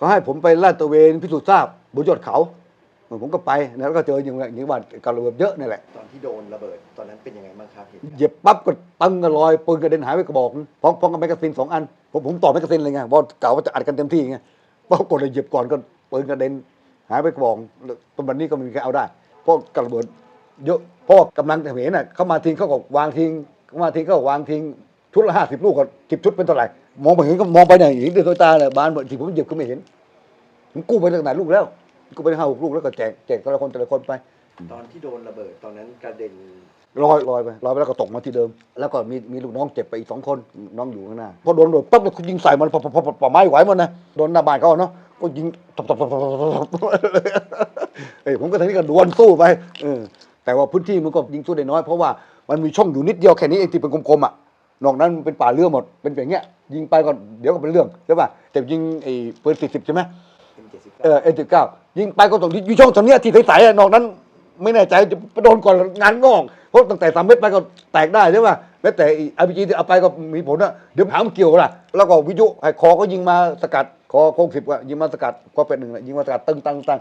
เขาให้ผมไปลาดตระเวนพิสูจน์ทราบบนยอดเขาเออผมก็ไปนะแล้วก็เจออย่างอย่างว่าการระเบิดเยอะนี่แหละตอนที่โดนระเบิดตอนนั้นเป็นยังไงบ้างครับเหตุการณ์เหยียบปั๊บก็ปังกระลอยปืนกระเด็นหายไปกระบอกนึงพร้อมพร้อมกับแมกกาซีนสองอันผมผมต่อแมกกาซีนเลยไงเพราะกะว่าจะอัดกันเต็มที่ไงปรากฏเลยเหยียบก่อนก็ปืนกระเด็นหายไปกระบอกแล้วตอนนี้ก็ไม่มีใครเอาได้ เพราะกระเบิดเยอะเพราะว่ากำลังเขมรน่ะเขามาทิ้งเขาก็วางทิ้งเขามาทิ้งเขาก็วางทิ้ง ชุดละห้าสิบลูกก็สิบชุดเป็นเท่าไหร่มองไปเห็นก็มองไปเนี่ยเห็นด้วยตัวตาเลยบานหมดที่ผมเหยียบก็ไม่เห็นผมกู้ไปตั้งแต่ลูกแล้วกู้ไปห้าหกลูกแล้วก็แจกแจกแต่ละคนแต่ละคนไป ตอนที่โดนระเบิดตอนนั้นกระเด็นลอยลอยไปลอยไปแล้วก็ตกมาที่เดิม แล้วก็มีมีลูกน้องเจ็บไปอีกสองคนน้องอยู่ข้างหน้าพอโดนโดนปั๊บแล้วเขายิงใส่มันปะปะปะปะปะไม้ไหวหมดนะโดนหน้าบ้านเขาเนาะก็ยิงตบตบตบตบตบตบเอ้ยผมก็ทางนี้ก็ดวลสู้ไปเออแต่ว่าพื้นที่มันก็ยิงสู้ได้น้อยเพราะว่ามันมีช่องอยู่นิดเดียวแค่นี้เองที่เป็นกลมๆอะ นอกนั้นมันเป็นป่าเรือหมดเป็นอย่างเงี้ยยิงไปก็เดี๋ยวก็เป็นเรื่องใช่ป่ะแต่ยิงไอ้ปืนสี่สิบใช่ไหม M79 เออเอ็นสิบเก้ายิงไปก็ต้องอยู่ช่องตรงเนี้ยที่ใสๆอะนอกนั้น ไม่แน่ใจจะไปโดนก่อนงานงอกเพราะตั้งแต่สามเม็ดไปก็แตกได้ใช่ป่ะแม้แต่อาร์พีจีที่เอาไปก็มีผลอะเดี๋ยวหางมันเกี่ยวล่ะแล้วก็วิทยุไอ้คอก็ยิงมาสกัดคอโค้งสิบก็ยิงมาสกัดคอเป็ดหนึ่งน่ะยิงมาสกัดตึงตังตัง